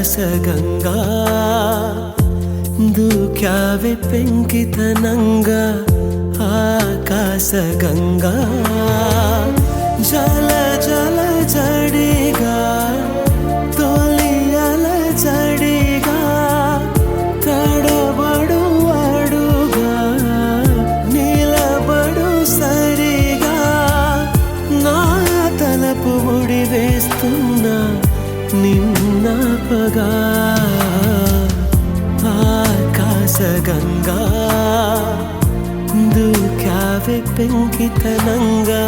ఆకాశగంగా దూక్యావే పెంకితనంగా ఆకాశగంగా జల జల జడిగా తొలి అల జడిగా తడబడు అడుగా నిలబడు సరిగా నా తలపు ముడి వేస్తున్నా నిన్నపగా ఆకాశగంగా దూకావే పెంకితనంగా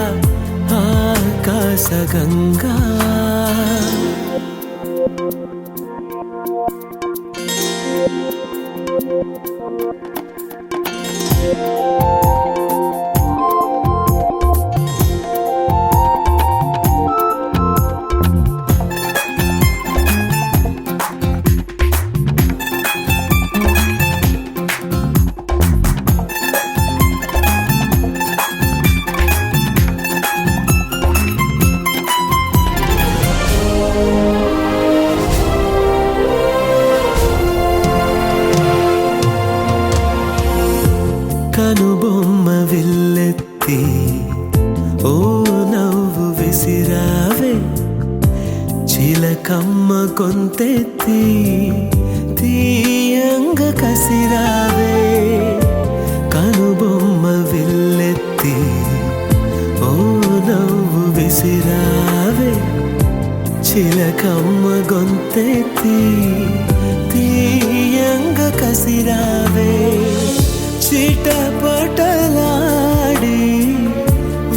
ఆకాశగంగా కనుబొమ్మ విల్లెత్తి ఓ నవ్వు విసిరావే చిలకమ్మ కొంతెత్తి తీయంగ కసిరావే. కనుబొమ్మ విల్లెత్తి ఓ నవ్వు విసిరావే చిలకమ్మ గొంతెత్తి తీయంగ కసిరావే. చిటపటలాడి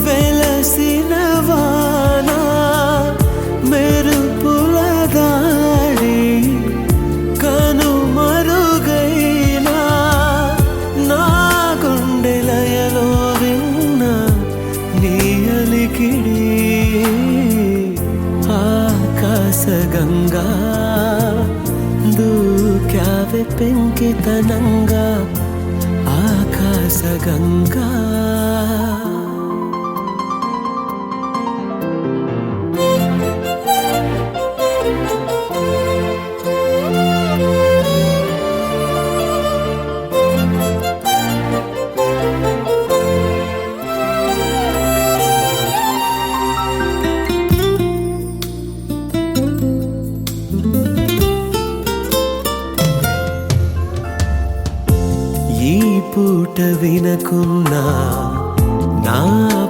వెలసిన వాన మెరుపుల దాడి కనుమరుగైనా నా గుండెలయలో విన్న నీ అలికిడి ఆకాశగంగా దూక్యావే పెంకితనంగా ఆకాశగంగా పూట వినకున్నా నా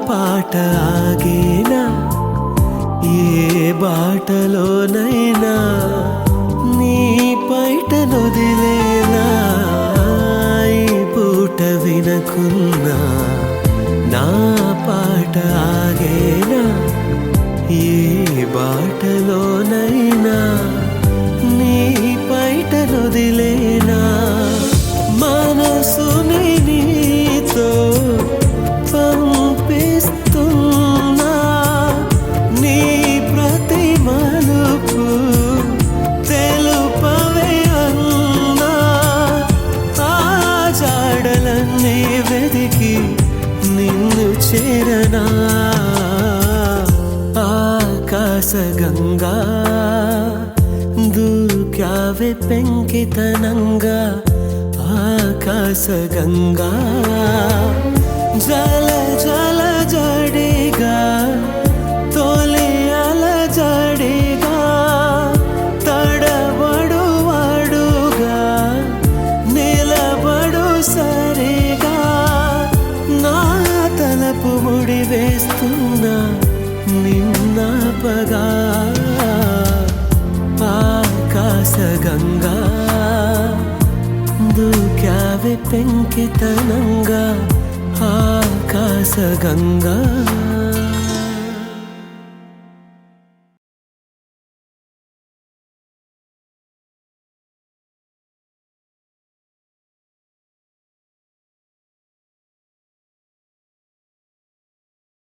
పాట ఆగేనా? ఏ బాటలోనైనా నీ పైట నొదిలేనా? ఈ పూట వినకున్నా నా పాట ఆగేనా? ఏ బాటలోనైనా నీ పైట చేరనా? ఆకాశ గంగా దూక్యావే పెంకితనంగా ఆకాశ గంగా. జల జల జడేగా నిన్నపగా ఆకాశగంగా దూక్యావే పెంకితనంగా ఆకాశగంగా